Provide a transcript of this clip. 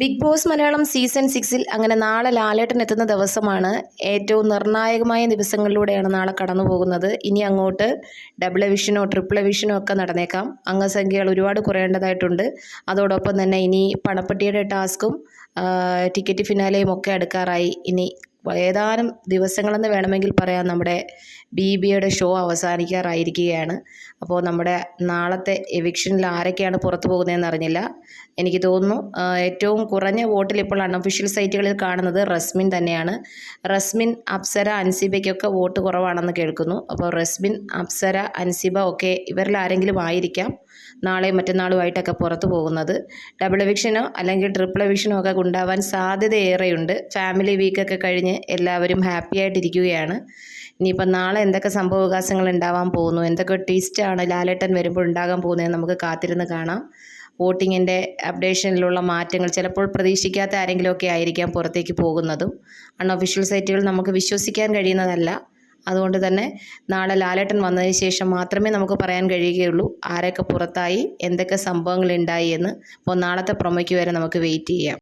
Big boss Malayalam season സിക്സിൽ അങ്ങനെ നാളെ ലാലേട്ടൻ എത്തുന്ന ദിവസമാണ് ഏറ്റവും നിർണായകമായ ദിവസങ്ങളിലൂടെയാണ് നാളെ കടന്നു പോകുന്നത്. ഇനി അങ്ങോട്ട് ഡബിൾ എവിഷനോ ട്രിപ്പിൾ എവിഷനോ ഒക്കെ നടന്നേക്കാം. അംഗസംഖ്യകൾ ഒരുപാട് കുറയേണ്ടതായിട്ടുണ്ട്. അതോടൊപ്പം തന്നെ ഇനി പണപ്പെട്ടിയുടെ ടാസ്കും ടിക്കറ്റ് ഫിനാലയും ഒക്കെ അടുക്കാറായി. ഇനി ഏതാനും ദിവസങ്ങളെന്ന് വേണമെങ്കിൽ പറയാം. നമ്മുടെ ബി ബിയുടെ ഷോ അവസാനിക്കാറായിരിക്കുകയാണ്. അപ്പോൾ നമ്മുടെ നാളത്തെ എവിക്ഷനിൽ ആരൊക്കെയാണ് പുറത്തു പോകുന്നതെന്ന് അറിഞ്ഞില്ല. എനിക്ക് തോന്നുന്നു ഏറ്റവും കുറഞ്ഞ വോട്ടിൽ ഇപ്പോൾ അൺഒഫീഷ്യൽ സൈറ്റുകളിൽ കാണുന്നത് റസ്മിൻ തന്നെയാണ്. റസ്മിൻ അപ്സര അൻസിബയ്ക്കൊക്കെ വോട്ട് കുറവാണെന്ന് കേൾക്കുന്നു. അപ്പോൾ റസ്മിൻ അപ്സര അൻസിബ ഒക്കെ ഇവരിൽ ആരെങ്കിലും ആയിരിക്കാം. നാളെയും മറ്റന്നാളുമായിട്ടൊക്കെ പുറത്തു പോകുന്നത്. ഡബിൾ എവിക്ഷനോ അല്ലെങ്കിൽ ട്രിപ്പിൾ എവിക്ഷനോ ഒക്കെ ഉണ്ടാവാൻ സാധ്യതയേറെയുണ്ട്. ഫാമിലി വീക്കൊക്കെ കഴിഞ്ഞ് എല്ലാവരും ഹാപ്പി ആയിട്ടിരിക്കുകയാണ്. ഇനിയിപ്പോൾ നാളെ എന്തൊക്കെ സംഭവവികാസങ്ങൾ ഉണ്ടാവാൻ പോകുന്നു? എന്തൊക്കെ ട്വിസ്റ്റാണ് ലാലേട്ടൻ വരുമ്പോൾ ഉണ്ടാകാൻ പോകുന്നതെന്ന് നമുക്ക് കാത്തിരുന്ന് കാണാം. വോട്ടിങ്ങിന്റെ അപ്ഡേഷനിലുള്ള മാറ്റങ്ങൾ ചിലപ്പോൾ പ്രതീക്ഷിക്കാത്ത ആരെങ്കിലുമൊക്കെ ആയിരിക്കാം പുറത്തേക്ക് പോകുന്നതും. അൺഒഫീഷ്യൽ സൈറ്റുകൾ നമുക്ക് വിശ്വസിക്കാൻ കഴിയുന്നതല്ല. അതുകൊണ്ട് തന്നെ നാളെ ലാലേട്ടൻ വന്നതിന് ശേഷം മാത്രമേ നമുക്ക് പറയാൻ കഴിയുകയുള്ളൂ ആരൊക്കെ പുറത്തായി എന്തൊക്കെ സംഭവങ്ങൾ ഉണ്ടായി എന്ന്. അപ്പോൾ നാളത്തെ പ്രൊമോയ്ക്ക് വരെ നമുക്ക് വെയിറ്റ് ചെയ്യാം.